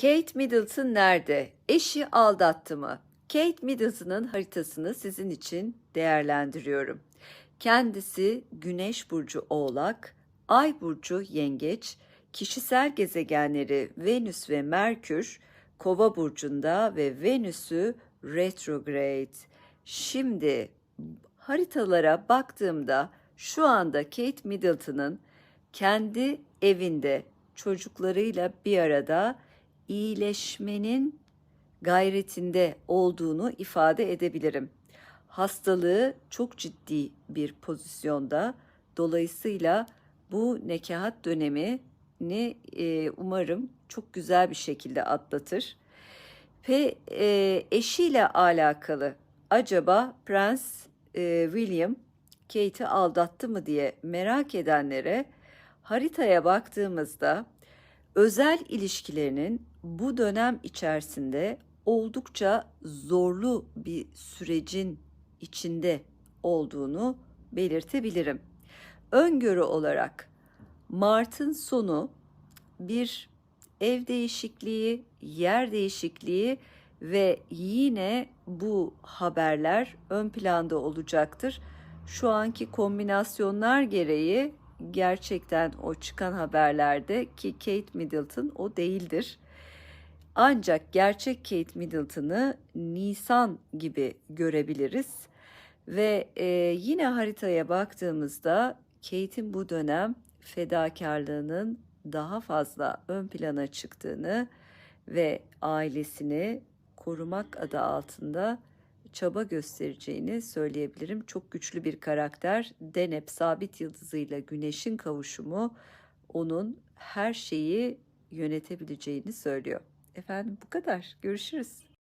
Kate Middleton nerede? Eşi aldattı mı? Kate Middleton'ın haritasını sizin için değerlendiriyorum. Kendisi Güneş burcu Oğlak, Ay burcu Yengeç, kişisel gezegenleri Venüs ve Merkür Kova burcunda ve Venüs'ü retrograde. Şimdi haritalara baktığımda şu anda Kate Middleton'ın kendi evinde çocuklarıyla bir arada iyileşmenin gayretinde olduğunu ifade edebilirim. Hastalığı çok ciddi bir pozisyonda. Dolayısıyla bu nekahat dönemini e, umarım çok güzel bir şekilde atlatır. Ve e, eşiyle alakalı acaba Prens e, William Kate'i aldattı mı diye merak edenlere haritaya baktığımızda özel ilişkilerinin bu dönem içerisinde oldukça zorlu bir sürecin içinde olduğunu belirtebilirim. Öngörü olarak Mart'ın sonu bir ev değişikliği, yer değişikliği ve yine bu haberler ön planda olacaktır. Şu anki kombinasyonlar gereği gerçekten o çıkan haberlerde ki Kate Middleton o değildir. Ancak gerçek Kate Middleton'ı Nisan gibi görebiliriz. Ve e, yine haritaya baktığımızda Kate'in bu dönem fedakarlığının daha fazla ön plana çıktığını ve ailesini korumak adı altında çaba göstereceğini söyleyebilirim. Çok güçlü bir karakter. Denep sabit yıldızıyla güneşin kavuşumu onun her şeyi yönetebileceğini söylüyor. Efendim bu kadar. Görüşürüz.